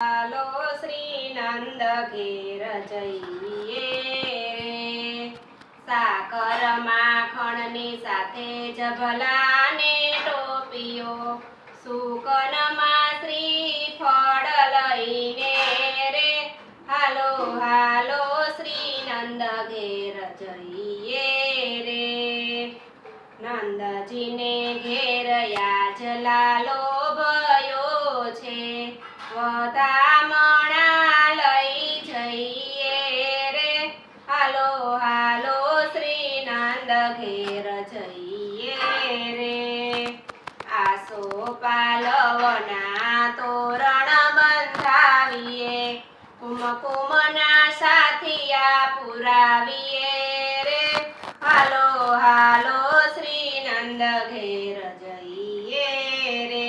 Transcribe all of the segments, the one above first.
ચાલો શ્રી નંદ ઘેર જઈએ. સાકર માખણની સાથે જભલાને ટોપીઓ, સુકનમાં શ્રીફળ લઈને રે. હાલો હાલો શ્રી નંદ ઘેર જઈએ રે. નંદજીને ઘેર યાજ લાલો પાલવના તોરણ બંધાવીએ. કુમકુમના સાથિયા પુરાવીએ રે. હાલો હાલો શ્રી નંદ ઘેર જઈએ રે.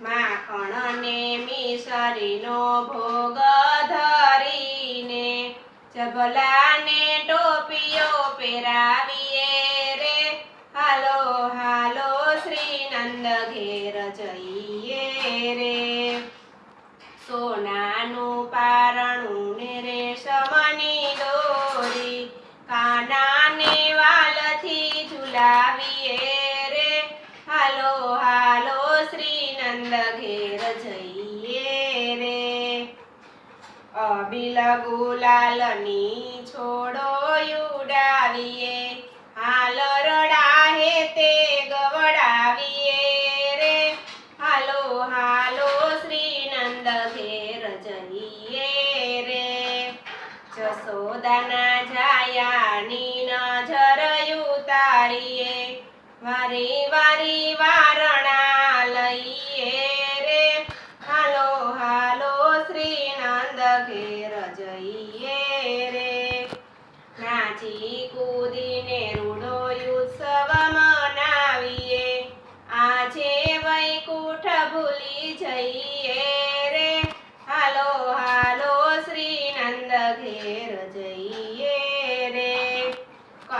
માખણ ને મિસરીનો ભોગ ધરીને જબલાને ટોપીઓ પહેરાવીએ રે હાલો હાલો શ્રી નંદ ઘેર રે. સોનાનું પારણું ને રેશમની દોરી. કાનાને વાલથી ઝુલાવીએ રે. હાલો હાલો શ્રી નંદ ઘેર જઈએ રે. અબિલ ગુલાલની છોડો ઉડાવીએ જસોદાના જાયાની નજર ઉતારીએ વારી વારી વારણા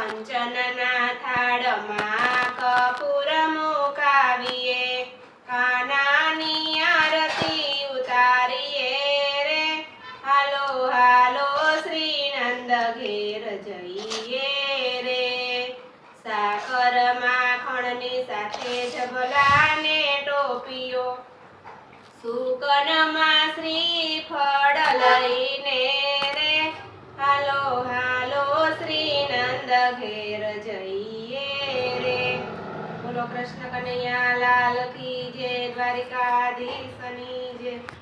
કંચનના થાળમાં કપૂર મુકાવીએ કાનાની આરતી ઉતારીએ રે. હાલો હાલો શ્રી નંદ ઘેર જઈએ રે. સાકર માખણની સાથે જબલાને ટોપીઓ. સુકનમાં શ્રી ફળ રે ઘેર જઈએ રે. બોલો કૃષ્ણ કનૈયા લાલ કી જય દ્વારિકાધીશની